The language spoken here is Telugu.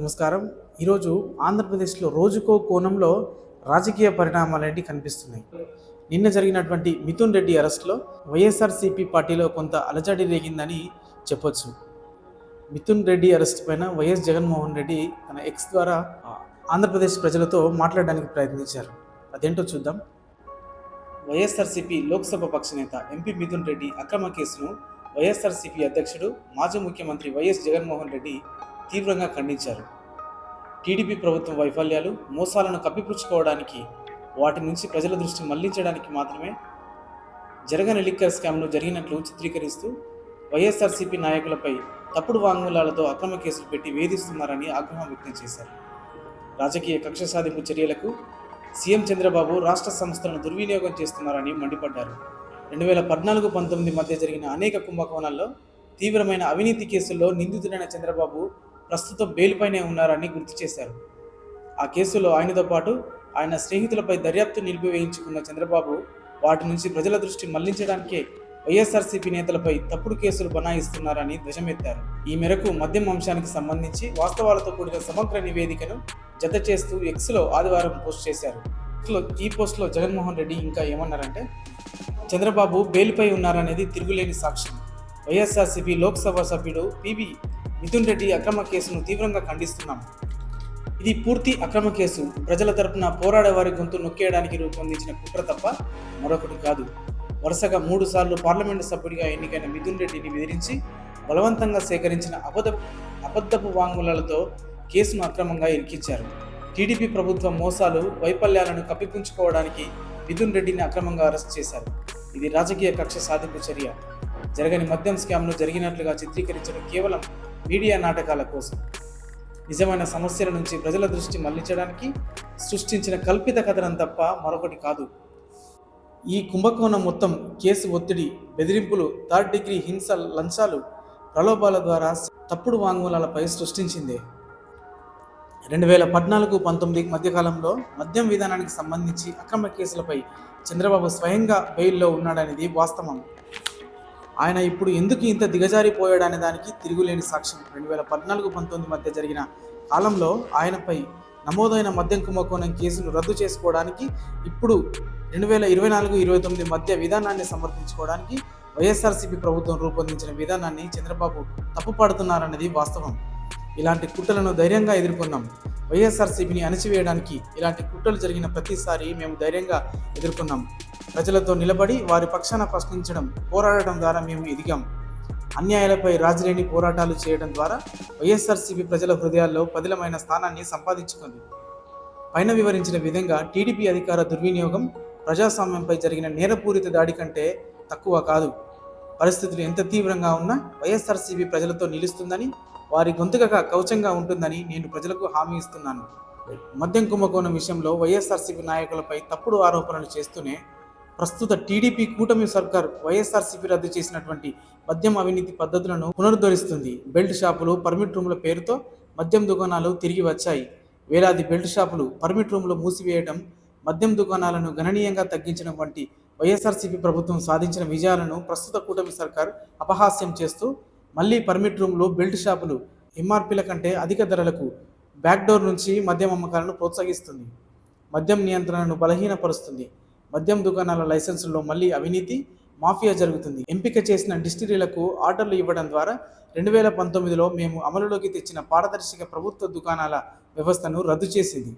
నమస్కారం. ఈరోజు ఆంధ్రప్రదేశ్లో రోజుకో కోణంలో రాజకీయ పరిణామాలు అనేవి కనిపిస్తున్నాయి. నిన్న జరిగినటువంటి మిథున్ రెడ్డి అరెస్ట్లో వైఎస్ఆర్సీపీ పార్టీలో కొంత అలజడి రేగిందని చెప్పొచ్చు. మిథున్ రెడ్డి అరెస్ట్ పైన వైఎస్ జగన్మోహన్ రెడ్డి తన ఎక్స్ ద్వారా ఆంధ్రప్రదేశ్ ప్రజలతో మాట్లాడడానికి ప్రయత్నించారు. అదేంటో చూద్దాం. వైఎస్ఆర్సీపీ లోక్సభ పక్ష నేత ఎంపీ మిథున్ రెడ్డి అక్రమ కేసును వైఎస్ఆర్సీపీ అధ్యక్షుడు మాజీ ముఖ్యమంత్రి వైఎస్ జగన్మోహన్ రెడ్డి తీవ్రంగా ఖండించారు. టీడీపీ ప్రభుత్వం వైఫల్యాలు మోసాలను కప్పిపుచ్చుకోవడానికి వాటి నుంచి ప్రజల దృష్టి మళ్ళించడానికి మాత్రమే జరగని లిక్కర్ స్కామ్ను జరిగినట్లు చిత్రీకరిస్తూ వైఎస్ఆర్సీపీ నాయకులపై తప్పుడు వాంగ్మూలాలతో అక్రమ కేసులు పెట్టి వేధిస్తున్నారని ఆగ్రహం వ్యక్తం చేశారు. రాజకీయ కక్ష సాధింపు చర్యలకు సీఎం చంద్రబాబు రాష్ట్ర సంస్థలను దుర్వినియోగం చేస్తున్నారని మండిపడ్డారు. రెండు వేల పద్నాలుగు పంతొమ్మిది మధ్య జరిగిన అనేక కుంభకోణాల్లో తీవ్రమైన అవినీతి కేసుల్లో నిందితుడైన చంద్రబాబు ప్రస్తుతం బెయిల్పైనే ఉన్నారని గుర్తు చేశారు. ఆ కేసులో ఆయనతో పాటు ఆయన స్నేహితులపై దర్యాప్తు నిలిపివేయించుకున్న చంద్రబాబు వాటి నుంచి ప్రజల దృష్టి మళ్ళించడానికే వైఎస్ఆర్సీపీ నేతలపై తప్పుడు కేసులు బనాయిస్తున్నారని ధ్వజమెత్తారు. ఈ మేరకు మద్యం అంశానికి సంబంధించి వాస్తవాలతో కూడిన సమగ్ర నివేదికను జత చేస్తూ ఎక్స్లో ఆదివారం పోస్ట్ చేశారు. ఈ పోస్ట్లో జగన్మోహన్ రెడ్డి ఇంకా ఏమన్నారంటే చంద్రబాబు బెయిల్పై ఉన్నారనేది తిరుగులేని సాక్ష్యం. వైఎస్ఆర్సీపీ లోక్సభ సభ్యుడు పివి మిథున్ రెడ్డి అక్రమ కేసును తీవ్రంగా ఖండిస్తున్నాం. ఇది పూర్తి అక్రమ కేసు. ప్రజల తరపున పోరాడే వారి గొంతు నొక్కేయడానికి రూపొందించిన కుట్ర తప్ప మరొకటి కాదు. వరుసగా మూడు సార్లు పార్లమెంటు సభ్యుడిగా ఎన్నికైన మిథున్ రెడ్డిని బెదిరించి బలవంతంగా సేకరించిన అబద్ధ అబద్ధపు వాంగ్మూలాలతో కేసును అక్రమంగా ఇరికించారు. టీడీపీ ప్రభుత్వం మోసాలు వైఫల్యాలను కప్పిపుంచుకోవడానికి మిథున్ రెడ్డిని అక్రమంగా అరెస్ట్ చేశారు. ఇది రాజకీయ కక్ష సాధింపు చర్య. జరగని మద్యం స్కామ్ను జరిగినట్లుగా చిత్రీకరించడం కేవలం మీడియా నాటకాల కోసం. నిజమైన సమస్యల నుంచి ప్రజల దృష్టి మళ్ళించడానికి సృష్టించిన కల్పిత కథనం తప్ప మరొకటి కాదు. ఈ కుంభకోణం మొత్తం కేసు ఒత్తిడి బెదిరింపులు థర్డ్ డిగ్రీ హింస లంచాలు ప్రలోభాల ద్వారా తప్పుడు వాంగ్మూలాలపై సృష్టించిందే. రెండు వేల పద్నాలుగు పంతొమ్మిది మధ్యకాలంలో మద్యం విధానానికి సంబంధించి అక్రమ కేసులపై చంద్రబాబు స్వయంగా బెయిల్లో ఉన్నాడనేది వాస్తవం. ఆయన ఇప్పుడు ఎందుకు ఇంత దిగజారిపోయాడనే దానికి తిరుగులేని సాక్ష్యం. రెండు వేల పద్నాలుగు పంతొమ్మిది మధ్య జరిగిన కాలంలో ఆయనపై నమోదైన మద్యం కుంభకోణం కేసును రద్దు చేసుకోవడానికి ఇప్పుడు రెండు వేల ఇరవై నాలుగు ఇరవై తొమ్మిది మధ్య విధానాన్ని సమర్థించుకోవడానికి వైఎస్ఆర్సీపీ ప్రభుత్వం రూపొందించిన విధానాన్ని చంద్రబాబు తప్పుపడుతున్నారన్నది వాస్తవం. ఇలాంటి కుట్రలను ధైర్యంగా ఎదుర్కొన్నాం. వైఎస్ఆర్సీపీని అణచివేయడానికి ఇలాంటి కుట్రలు జరిగిన ప్రతిసారి మేము ధైర్యంగా ఎదుర్కొన్నాం. ప్రజలతో నిలబడి వారి పక్షాన ప్రశ్నించడం పోరాడటం ద్వారా మేము ఎదిగాం. అన్యాయాలపై రాజులేని పోరాటాలు చేయడం ద్వారా వైఎస్ఆర్సీపీ ప్రజల హృదయాల్లో పదిలమైన స్థానాన్ని సంపాదించుకుంది. పైన వివరించిన విధంగా టీడీపీ అధికార దుర్వినియోగం ప్రజాస్వామ్యంపై జరిగిన నేరపూరిత దాడి కంటే తక్కువ కాదు. పరిస్థితులు ఎంత తీవ్రంగా ఉన్నా వైఎస్ఆర్సీపీ ప్రజలతో నిలుస్తుందని వారి గొంతుకగా కవచంగా ఉంటుందని నేను ప్రజలకు హామీ ఇస్తున్నాను. మద్యం కుంభకోణం విషయంలో వైఎస్ఆర్సీపీ నాయకులపై తప్పుడు ఆరోపణలు చేస్తూనే ప్రస్తుత టీడీపీ కూటమి సర్కార్ వైఎస్ఆర్సీపీ రద్దు చేసినటువంటి మద్యం అవినీతి పద్ధతులను పునరుద్ధరిస్తుంది. బెల్ట్ షాపులు పర్మిట్ రూముల పేరుతో మద్యం దుకాణాలు తిరిగి వచ్చాయి. వేలాది బెల్ట్ షాపులు పర్మిట్ రూములు మూసివేయడం మద్యం దుకాణాలను గణనీయంగా తగ్గించడం వంటి వైఎస్ఆర్సీపీ ప్రభుత్వం సాధించిన విజయాలను ప్రస్తుత కూటమి సర్కార్ అపహాస్యం చేస్తూ మళ్ళీ పర్మిట్ రూమ్లో బెల్ట్ షాపులు ఎంఆర్పీల కంటే అధిక ధరలకు బ్యాక్డోర్ నుంచి మద్యం అమ్మకాలను ప్రోత్సహిస్తుంది. మద్యం నియంత్రణను బలహీనపరుస్తుంది. మద్యం దుకాణాల లైసెన్సుల్లో మళ్ళీ అవినీతి మాఫియా జరుగుతుంది. ఎంపిక చేసిన డిస్టిలీలకు ఆర్డర్లు ఇవ్వడం ద్వారా రెండు వేల పంతొమ్మిదిలో మేము అమలులోకి తెచ్చిన పారదర్శక ప్రభుత్వ దుకాణాల వ్యవస్థను రద్దు చేసింది.